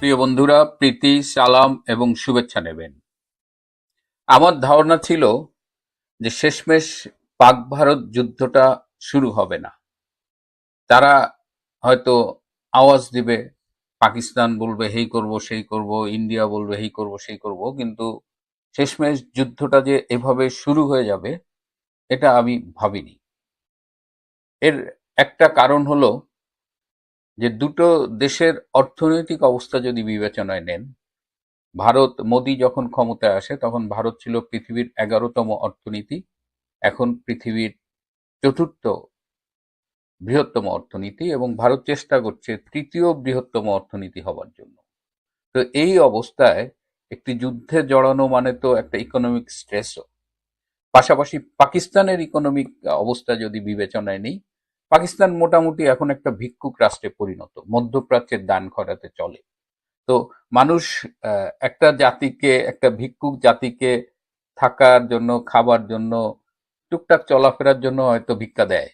প্রিয় বন্ধুরা, প্রীতি, সালাম এবং শুভেচ্ছা নেবেন। আমার ধারণা ছিল যে শেষমেশ পাক ভারত যুদ্ধটা শুরু হবে না। তারা হয়তো আওয়াজ দিবে, পাকিস্তান বলবে, হেই করব, সেই করব, ইন্ডিয়া বলবে, হেই করব, সেই করব। কিন্তু শেষমেশ যুদ্ধটা যে এভাবে শুরু হয়ে যাবে, এটা আমি ভাবিনি। এর একটা কারণ হলো যে দুটো দেশের অর্থনৈতিক অবস্থা যদি বিবেচনায় নেন, ভারত মোদী যখন ক্ষমতায় আসে, তখন ভারত ছিল পৃথিবীর এগারোতম অর্থনীতি, এখন পৃথিবীর চতুর্থ বৃহত্তম অর্থনীতি এবং ভারত চেষ্টা করছে তৃতীয় বৃহত্তম অর্থনীতি হবার জন্য। তো এই অবস্থায় একটি যুদ্ধে জড়ানো মানে তো একটা ইকোনমিক স্ট্রেসও পাশাপাশি পাকিস্তানের ইকোনমিক অবস্থা যদি বিবেচনায় নেই পাকিস্তান মোটামুটি এখন একটা ভিক্ষুক রাষ্ট্রে পরিণত মধ্যপ্রাচ্যের দান খরাতে চলে। তো মানুষ একটা জাতিকে, একটা ভিক্ষুক জাতিকে থাকার জন্য, খাবার জন্য, টুকটাক চলাফেরার জন্য হয়তো ভিক্ষা দেয়।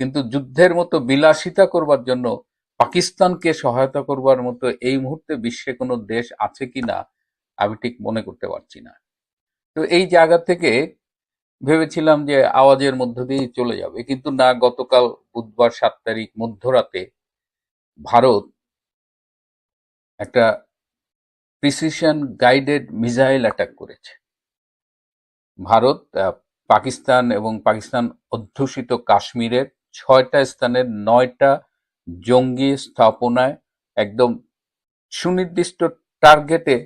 কিন্তু যুদ্ধের মতো বিলাসিতা করবার জন্য, পাকিস্তানকে সহায়তা করবার মতো এই মুহূর্তে বিশ্বে কোনো দেশ আছে কিনা, আমি ঠিক মনে করতে পারছি না। তো এই জায়গা থেকে ভেবেছিলাম যে আওয়াজের মধ্য দিয়েই চলে যাবে, কিন্তু না, গতকাল বুধবার সাত তারিখ মধ্যরাতে ভারত একটা প্রিসিশন গাইডেড মিসাইল অ্যাটাক করেছে। ভারত পাকিস্তান এবং পাকিস্তান অধ্যুষিত কাশ্মীরের ছয়টা স্থানের নয়টা জঙ্গি স্থাপনায় একদম সুনির্দিষ্ট টার্গেটে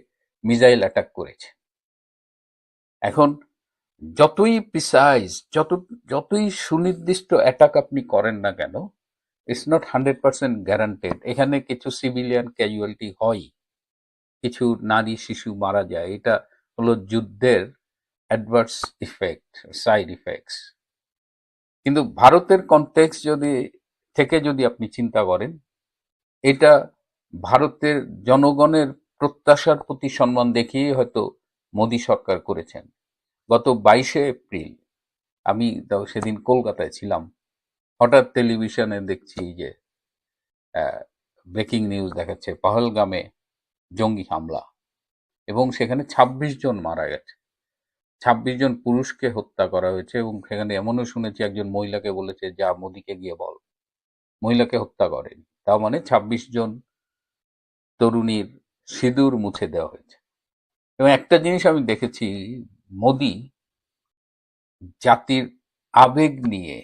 মিসাইল অ্যাটাক করেছে। এখন যতই প্রিসাইজ যত, যতই সুনির্দিষ্ট অ্যাটাক আপনি করেন না কেন it's not hundred percent guaranteed এখানে কিছু সিভিলিয়ান ক্যাজুয়ালিটি হয়, কিছু নারী শিশু মারা যায়। এটা হলো যুদ্ধের অ্যাডভার্স ইফেক্ট সাইড ইফেক্টস কিন্তু ভারতের কনটেক্স যদি, থেকে যদি আপনি চিন্তা করেন, এটা ভারতের জনগণের প্রত্যাশার প্রতি সম্মান দেখিয়ে হয়তো মোদী সরকার করেছেন। গত বাইশে এপ্রিল আমি সেদিন কলকাতায় ছিলাম। হঠাৎ টেলিভিশনে দেখছি যে ব্রেকিং নিউজ দেখাচ্ছে পহলগামে জঙ্গি হামলা এবং সেখানে ২৬ জন মারা গেছে। ২৬ জন পুরুষকে হত্যা করা হয়েছে এবং সেখানে এমনও শুনেছি একজন মহিলাকে বলেছে, যা মোদিকে গিয়ে বল। মহিলাকে হত্যা করেনি। তার মানে ২৬ জন তরুণীর সিঁদুর মুছে দেওয়া হয়েছে। এবং একটা জিনিস আমি দেখেছি মোদি জাতির আবেগ নিয়ে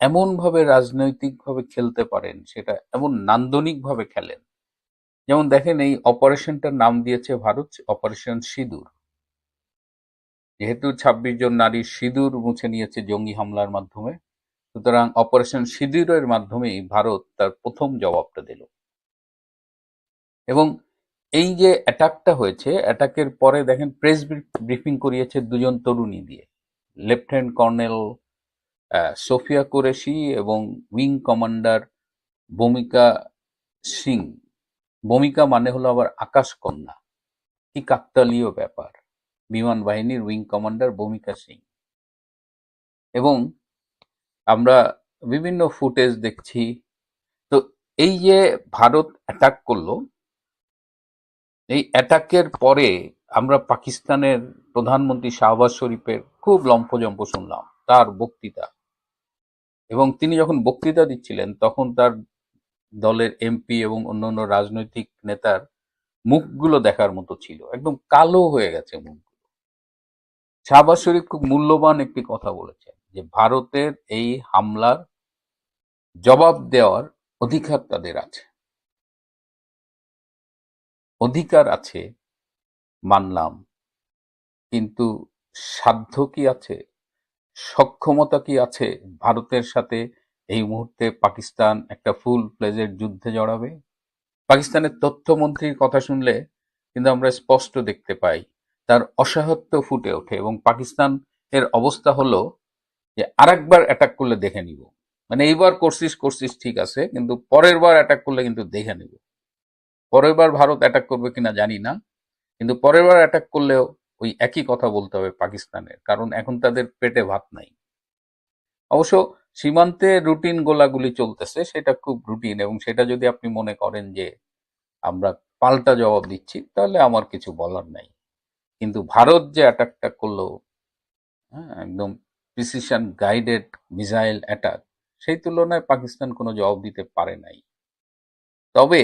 এমনভাবে রাজনৈতিকভাবে খেলতে পারেন, সেটা এমন নান্দনিকভাবে খেলেন। যেমন দেখেন এই অপারেশনটার নাম দিয়েছে ভারত, অপারেশন সিঁদুর। যেহেতু ২৬ জন নারীর সিঁদুর মুছে নিয়েছে জঙ্গি হামলার মাধ্যমে, সুতরাং অপারেশন সিঁদুরের মাধ্যমেই ভারত তার প্রথম জবাবটা দিল। এবং এই যে অ্যাটাকটা হয়েছে অ্যাটাকের পরে দেখেন প্রেস ব্রিফিং করিয়েছে দুজন তরুণী দিয়ে। লেফটেন্যান্ট কর্নেল সোফিয়া কুরেশি এবং উইং কমান্ডার ভূমিকা সিং ভূমিকা মানে হলো আবার আকাশ কন্যা কি কাকতালীয় ব্যাপার। বিমান বাহিনীর উইং কমান্ডার ভূমিকা সিং এবং আমরা বিভিন্ন ফুটেজ দেখছি। তো এই যে ভারত অ্যাটাক করল এই অ্যাটাকের পরে আমরা পাকিস্তানের প্রধানমন্ত্রী শাহবাজ শরীফের খুব লম্ফজম্প শুনলাম, তার বক্তৃতা। এবং তিনি যখন বক্তৃতা দিচ্ছিলেন, তখন তার দলের এমপি এবং অন্যান্য রাজনৈতিক নেতার মুখগুলো দেখার মতো ছিল। একদম কালো হয়ে গেছে মুখগুলো। শাহবাজ শরীফ খুব মূল্যবান একটি কথা বলেছেন যে, ভারতের এই হামলার জবাব দেওয়ার অধিকার তাদের আছে। অধিকার আছে, মানলাম। কিন্তু সাধ্য কি আছে? সক্ষমতা কি আছে? ভারতের সাথে এই মুহূর্তে পাকিস্তান একটা ফুল প্লেজের যুদ্ধে জড়াবে? পাকিস্তানের তথ্যমন্ত্রীর কথা শুনলে কিন্তু আমরা স্পষ্ট দেখতে পাই, তার অসাহত্য ফুটে ওঠে এবং পাকিস্তান এর অবস্থা হলো যে আরেকবার অ্যাটাক করলে দেখে নিব। মানে এইবার করছিস করছিস ঠিক আছে, কিন্তু পরের বার অ্যাটাক করলে কিন্তু দেখে নিব। পরের বার ভারত অ্যাটাক করবে কিনা জানি না, কিন্তু পরের বার অ্যাটাক করলেও ওই একই কথা বলতে হবে পাকিস্তানের, কারণ এখন তাদের পেটে ভাত নাই। অবশ্য সীমান্তে রুটিন গোলাগুলি চলতেছে, সেটা খুব রুটিন এবং সেটা যদি আপনি মনে করেন যে আমরা পাল্টা জবাব দিচ্ছি, তাহলে আমার কিছু বলার নাই। কিন্তু ভারত যে অ্যাটাকটা করল হ্যাঁ একদম প্রিসিশন গাইডেড মিসাইল অ্যাটাক সেই তুলনায় পাকিস্তান কোনো জবাব দিতে পারে নাই। তবে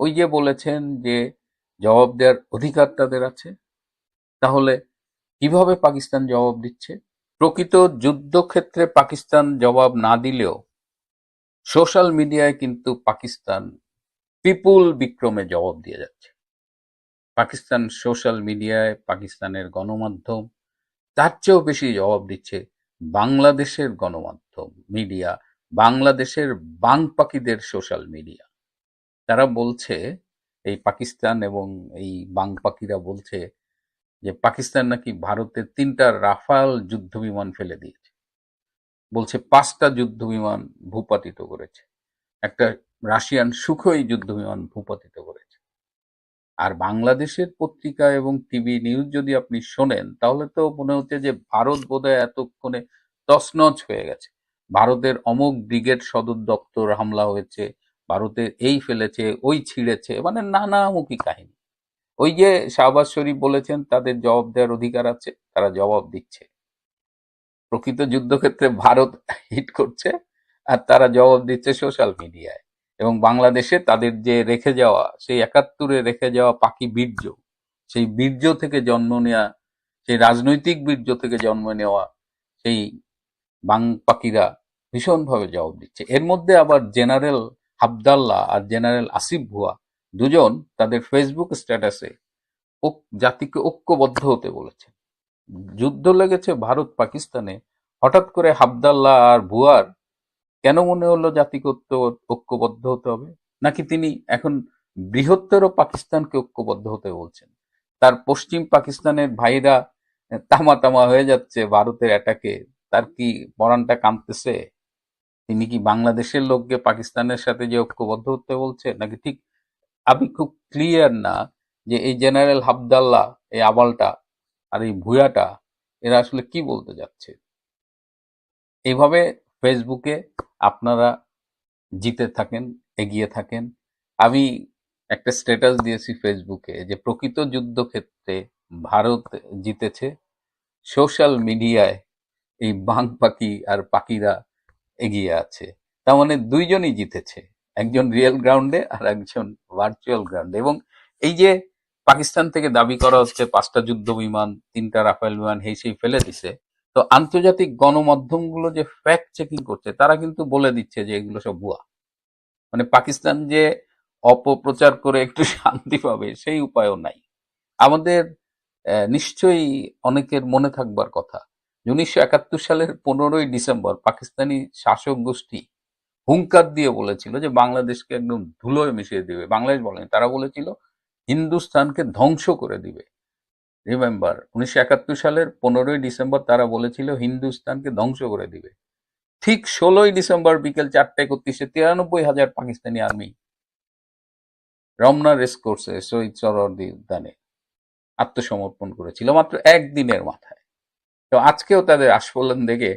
ওই যে বলেছেন যে জবাব দেওয়ার অধিকার তাদের আছে, তাহলে কীভাবে পাকিস্তান জবাব দিচ্ছে? প্রকৃত যুদ্ধক্ষেত্রে পাকিস্তান জবাব না দিলেও সোশ্যাল মিডিয়ায় কিন্তু পাকিস্তান পিপুল বিক্রমে জবাব দিয়ে যাচ্ছে। পাকিস্তান সোশ্যাল মিডিয়ায় পাকিস্তানের গণমাধ্যম তার চেয়েও বেশি জবাব দিচ্ছে বাংলাদেশের গণমাধ্যম মিডিয়া, বাংলাদেশের বাং পাখিদের সোশ্যাল মিডিয়া। তারা বলছে, এই পাকিস্তান এবং এই বাং পাখিরা বলছে যে, পাকিস্তান নাকি ভারতের তিনটা রাফাল যুদ্ধ বিমান ফেলে দিয়েছে। বলছে, পাঁচটা যুদ্ধ বিমান ভূপাতিত করেছে। একটা রাশিয়ান সুখই যুদ্ধ বিমান ভূপাতিত করেছে। আর বাংলাদেশের পত্রিকা এবং টিভি নিউজ যদি আপনি শোনেন, তাহলে তো মনে হচ্ছে যে, ভারত বোধহয় এতক্ষণে তছনছ হয়ে গেছে। ভারতের অমুক ব্রিগেড সদর দপ্তর হামলা হয়েছে ভারতের এই ফেলেছে, ওই ছিঁড়েছে মানে নানামুখী কাহিনী। ওই যে শাহবাজ শরীফ বলেছেন, তাদের জবাব দেওয়ার অধিকার আছে, তারা জবাব দিচ্ছে। প্রকৃত যুদ্ধক্ষেত্রে ভারত হিট করছে, আর তারা জবাব দিচ্ছে সোশ্যাল মিডিয়ায়। এবং বাংলাদেশে তাদের যে রেখে যাওয়া, সেই একাত্তরে রেখে যাওয়া পাখি বীর্য, সেই বীর্য থেকে জন্ম নেওয়া সেই রাজনৈতিক বীর্য থেকে জন্ম নেওয়া, সেই বাং পাখিরা ভীষণভাবে জবাব দিচ্ছে। এর মধ্যে আবার জেনারেল হাবদাল্লাহ আর জেনারেল আসিফ ভুয়া দুজন তাদের ফেসবুক স্ট্যাটাসে জাতিকে ঐক্যবদ্ধ হতে বলেছে। যুদ্ধ লেগেছে ভারত পাকিস্তানে। হঠাৎ করে হাবদাল্লাহ আর ভুয়ার কেন মনে হলো জাতিকে ঐক্যবদ্ধ হতে হবে? নাকি তিনি এখন বৃহত্তর পাকিস্তানকে ঐক্যবদ্ধ হতে বলছেন? তার পশ্চিম পাকিস্তানের ভাইরা তামা তামা হয়ে যাচ্ছে ভারতের অ্যাটাকে তার কি পরানটা কাঁদতেছে তিনি কি বাংলাদেশের লোককে পাকিস্তানের সাথে যে ঐক্যবদ্ধ হতে বলছে? নাকি ঠিক আমি খুব ক্লিয়ার না যে এই জেনারেল হাবদাল্লা এই আবালটা আর এই ভুয়াটা এরা আসলে কি বলতে যাচ্ছে? এইভাবে ফেসবুকে আপনারা জিতে থাকেন, এগিয়ে থাকেন। আমি একটা স্ট্যাটাস দিয়েছি ফেসবুকে যে প্রকৃত যুদ্ধক্ষেত্রে ভারত জিতেছে। সোশ্যাল মিডিয়ায় এই বাং পাখি আর পাখিরা এগিয়ে আছে। তার মানে দুইজনই জিতেছে, একজন রিয়েল গ্রাউন্ডে আর একজন ভার্চুয়াল গ্রাউন্ডে এবং এই যে পাকিস্তান থেকে দাবি করা হচ্ছে পাঁচটা যুদ্ধ বিমান, তিনটা রাফেল বিমান এই সেই ফেলে দিছে, তো আন্তর্জাতিক গণমাধ্যমগুলো যে ফ্যাক্ট চেকিং করছে, তারা কিন্তু বলে দিচ্ছে যে এগুলো সব ভুয়া। মানে পাকিস্তান যে অপপ্রচার করে একটু শান্তি পাবে, সেই উপায়ও নাই। আমাদের নিশ্চয়ই অনেকের মনে থাকবার কথা। উনিশশো একাত্তর সালের পনেরোই ডিসেম্বর পাকিস্তানি শাসক গোষ্ঠী হুঙ্কার দিয়ে বলেছিল যে বাংলাদেশকে একদম ধুলোয় মিশিয়ে দিবে। বাংলাদেশ বলেনি, তারা বলেছিল হিন্দুস্তানকে ধ্বংস করে দিবে। রিমেম্বার উনিশশো একাত্তর সালের পনেরোই ডিসেম্বর তারা বলেছিল হিন্দুস্তানকে ধ্বংস করে দিবে। ঠিক ষোলোই ডিসেম্বর বিকেল চারটে একত্রিশে তিরানব্বই হাজার পাকিস্তানি আর্মি রমনা রেস কোর্সে শহীদ সরদি উদ্যানে আত্মসমর্পণ করেছিল। মাত্র একদিনের মাথায়। তো আজকেও তাদের আস্ফলন দেখে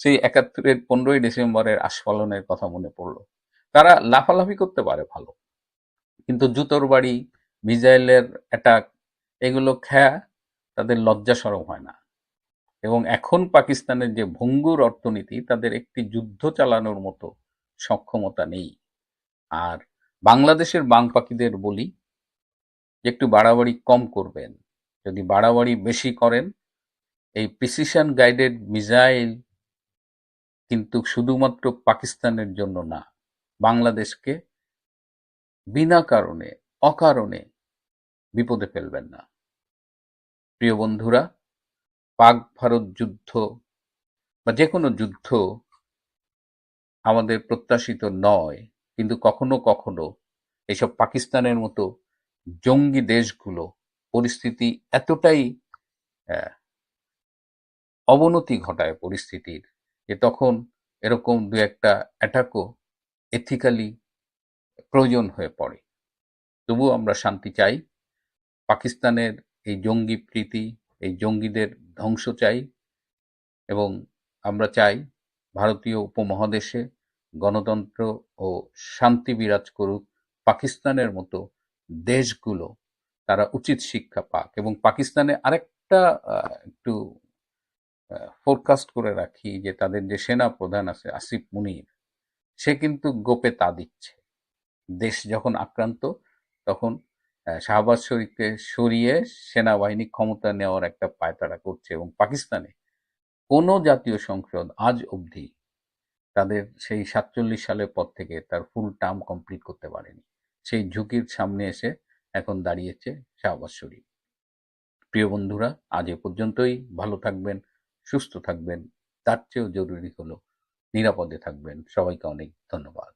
সেই একাত্তরের পনেরোই ডিসেম্বরের আস্ফলনের কথা মনে পড়ল। তারা লাফালাফি করতে পারে ভালো, কিন্তু জুতোর বাড়ি মিজাইলের অ্যাটাক এগুলো খেয়া তাদের লজ্জা সরম হয় না। এবং এখন পাকিস্তানের যে ভঙ্গুর অর্থনীতি, তাদের একটি যুদ্ধ চালানোর মতো সক্ষমতা নেই। আর বাংলাদেশের বাং পাখিদের বলি একটু বাড়াবাড়ি কম করবেন, যদি বাড়াবাড়ি বেশি করেন এই প্রিসিশন গাইডেড মিসাইল কিন্তু শুধুমাত্র পাকিস্তানের জন্য না, বাংলাদেশকে বিনা কারণে, অকারণে বিপদে ফেলবেন না। প্রিয় বন্ধুরা, পাক ভারত যুদ্ধ বা যে কোনো যুদ্ধ আমাদের প্রত্যাশিত নয়, কিন্তু কখনো কখনো এসব পাকিস্তানের মতো জঙ্গি দেশগুলো পরিস্থিতি এতটাই অবনতি ঘটায় পরিস্থিতির। যে তখন এরকম দু একটা অ্যাটাকও এথিক্যালি প্রয়োজন হয়ে পড়ে। তবুও আমরা শান্তি চাই। পাকিস্তানের এই জঙ্গি প্রীতি, এই জঙ্গিদের ধ্বংস চাই এবং আমরা চাই ভারতীয় উপমহাদেশে গণতন্ত্র ও শান্তি বিরাজ করুক। পাকিস্তানের মতো দেশগুলো তারা উচিত শিক্ষা পাক এবং পাকিস্তানে আরেকটা একটু ফোরকাস্ট করে রাখি যে তাদের যে সেনা প্রধান আছে আসিফ মুনির, সে কিন্তু গোপে তা দিচ্ছে। দেশ যখন আক্রান্ত, তখন শাহবাজ শরীফকে সরিয়ে সেনাবাহিনী ক্ষমতা নেওয়ার একটা পায়তারা করছে এবং পাকিস্তানে কোনো জাতীয় সংসদ আজ অবধি তাদের সেই সাতচল্লিশ সালের পর থেকে তার ফুল টার্ম কমপ্লিট করতে পারেনি। সেই ঝুঁকির সামনে এসে এখন দাঁড়িয়েছে শাহবাজ শরীফ। প্রিয় বন্ধুরা, আজ এ পর্যন্তই। ভালো থাকবেন সুস্থ থাকবেন তার চেয়েও জরুরি হলো নিরাপদে থাকবেন। সবাইকে অনেক ধন্যবাদ।